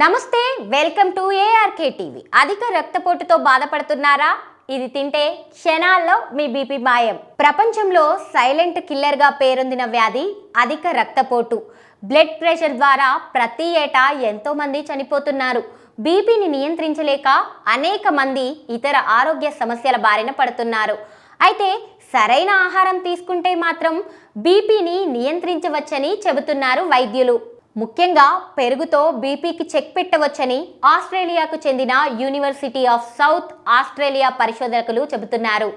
నమస్తే welcome to ARK TV అధిక రక్తపోటుతో బాధపడుతున్నారా? ఇది తింటే క్షణాల్లో మీ బీపీ మాయం. ప్రపంచంలో సైలెంట్ కిల్లర్గా పేరొందిన వ్యాధి అధిక రక్తపోటు. బ్లడ్ ప్రెషర్ ద్వారా ప్రతి ఏటా ఎంతోమంది చనిపోతున్నారు. బీపీని నియంత్రించలేక అనేక మంది ఇతర ఆరోగ్య సమస్యల బారిన పడుతున్నారు. అయితే సరైన ఆహారం తీసుకుంటే మాత్రం బీపీని నియంత్రించవచ్చని చెబుతున్నారు వైద్యులు. ముఖ్యంగా పెరుగుతో బీపీకి చెక్ పెట్టవచ్చని ఆస్ట్రేలియాకు చెందిన యూనివర్సిటీ ఆఫ్ సౌత్ ఆస్ట్రేలియా పరిశోధకులు చెబుతున్నారు.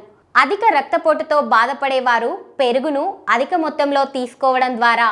అధిక రక్తపోటుతో బాధపడేవారు పెరుగును అధిక మొత్తంలో తీసుకోవడం ద్వారా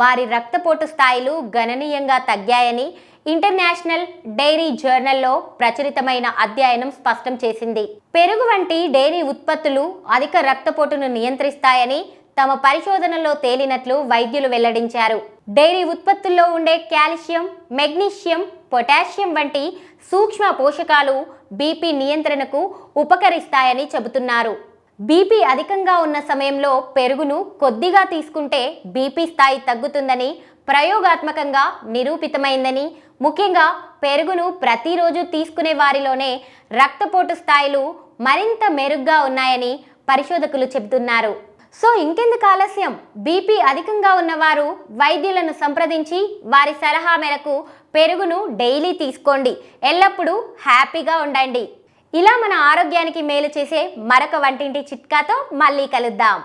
వారి రక్తపోటు స్థాయిలు గణనీయంగా తగ్గాయని ఇంటర్నేషనల్ డైరీ జర్నల్లో ప్రచురితమైన అధ్యయనం స్పష్టం చేసింది. పెరుగు వంటి డైరీ ఉత్పత్తులు అధిక రక్తపోటును నియంత్రిస్తాయని తమ పరిశోధనలో తేలినట్లు వైద్యులు వెల్లడించారు. డైరీ ఉత్పత్తుల్లో ఉండే కాల్షియం మెగ్నీషియం పొటాషియం వంటి సూక్ష్మ పోషకాలు బీపీ నియంత్రణకు ఉపకరిస్తాయని చెబుతున్నారు. బీపీ అధికంగా ఉన్న సమయంలో పెరుగును కొద్దిగా తీసుకుంటే బీపీ స్థాయి తగ్గుతుందని ప్రయోగాత్మకంగా నిరూపితమైందని ముఖ్యంగా పెరుగును ప్రతిరోజు తీసుకునే వారిలోనే రక్తపోటు స్థాయిలు మరింత మెరుగ్గా ఉన్నాయని పరిశోధకులు చెబుతున్నారు. సో ఇంకెందుకు ఆలస్యం? బీపీ అధికంగా ఉన్నవారు వైద్యులను సంప్రదించి వారి సలహా మేరకు పెరుగును డైలీ తీసుకోండి. ఎల్లప్పుడూ హ్యాపీగా ఉండండి. ఇలా మన ఆరోగ్యానికి మేలు చేసే మరొక వంటింటి చిట్కాతో మళ్ళీ కలుద్దాం.